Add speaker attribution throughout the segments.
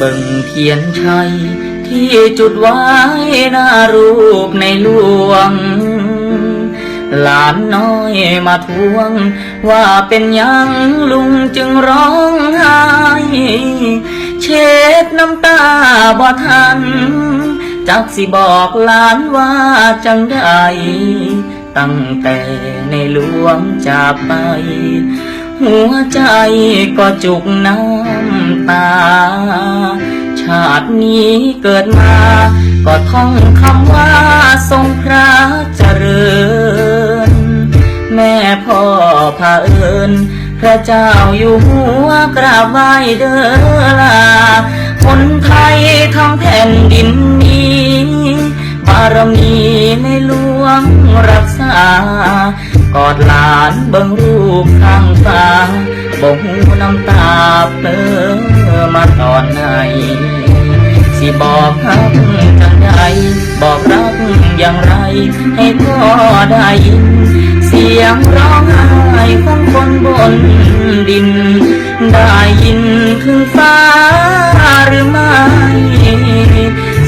Speaker 1: บิ่งเทียนชัย ที่จุดไว้หน้ารูปในหลวง หลานน้อยมาทวง ว่าเป็นยังลุงจึงร้องไห้เช็ดน้ำตาบ่ทัน จักสิบอกหลานว่าจังใดตั้งแต่ในหลวงจากไป หัวใจก็จุกน้ำตา ชาตินี้เกิดมา ก็ท่องคำว่าทรงพระเจริญ แม่พ่อพาเอิญพระเจ้าอยู่หัวกราบไหว้เด้อลา คนไทยทั้งแผ่นดินนี้ บารมีในหลวงรักษา กอดหลานเบิ่งรูปข้างฟ้าบ่หูน้ำตาเปลอมาตอนไหนสิบอกฮักจังใดบอกรักอย่างไร ให้พ่อได้ยิน เสียงร้องไห้ของคนบนดิน ได้ยินถึงฟ้าหรือไม่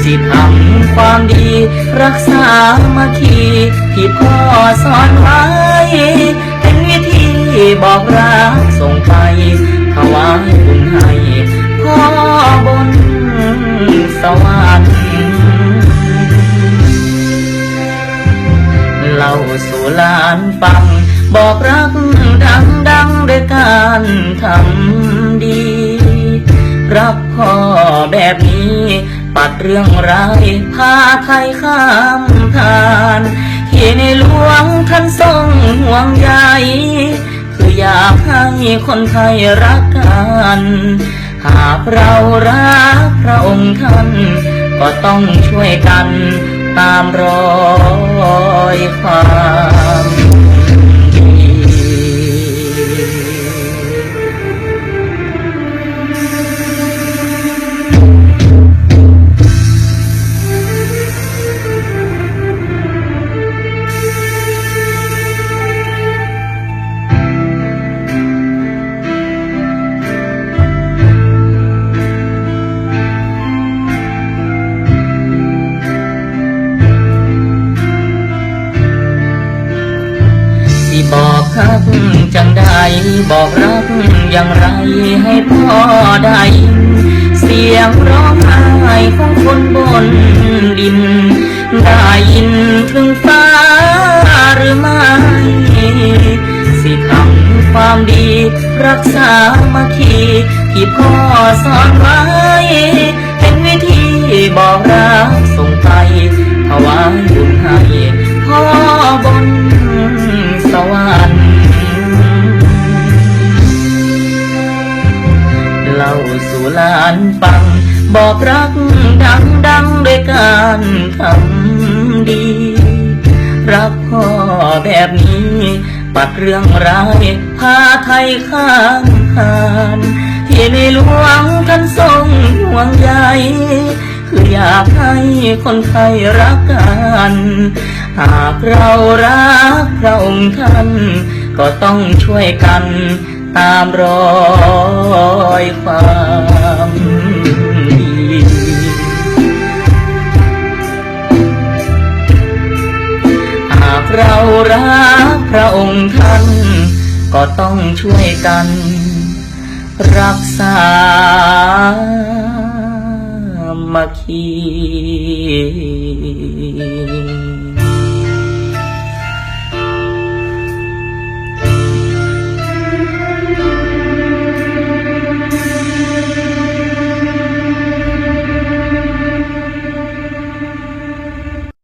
Speaker 1: สิทำความดี รักษามาคีที่พ่อสอนไว้ เป็นวิธีบอกรักส่งไปถวายบุญให้พ่อบนสวรรค์เล่าสู่ลานฟัง บอกรักดังดังด้วยการทำดี รักพ่อแบบนี้ ปัดเรื่องร้ายพาไทยข้ามผ่าน ในหลวงท่านทรงห่วงใยคืออยากให้คนไทยรักกัน หากเรารักพระองค์ท่าน ก็ต้องช่วยกันตามรอยความ่บอกรักจังใดบอกรักอย่างไรให้พ่อได้ยินเสียงร้องไห้ของคนบนดิน ได้ยินถึงฟ้าหรือไม่สิทำความดี รักษามาคีที่พ่อสอนไว้ เป็นวิธีบอกรักส่งไปถวายบุญ สู่ลานฟัง บอกรักดังดังด้วยการทำดี รักพ่อแบบนี้ ปัดเรื่องร้ายพาไทยข้ามผ่านที่ในหลวงท่านทรงห่วงใยคืออยากให้คนไทยรักกัน หากเรารักพระองค์ท่าน ก็ต้องช่วยกัน ตามรอยความดีหากเรารักพระองค์ท่าน ก็ต้องช่วยกัน รักษามาคี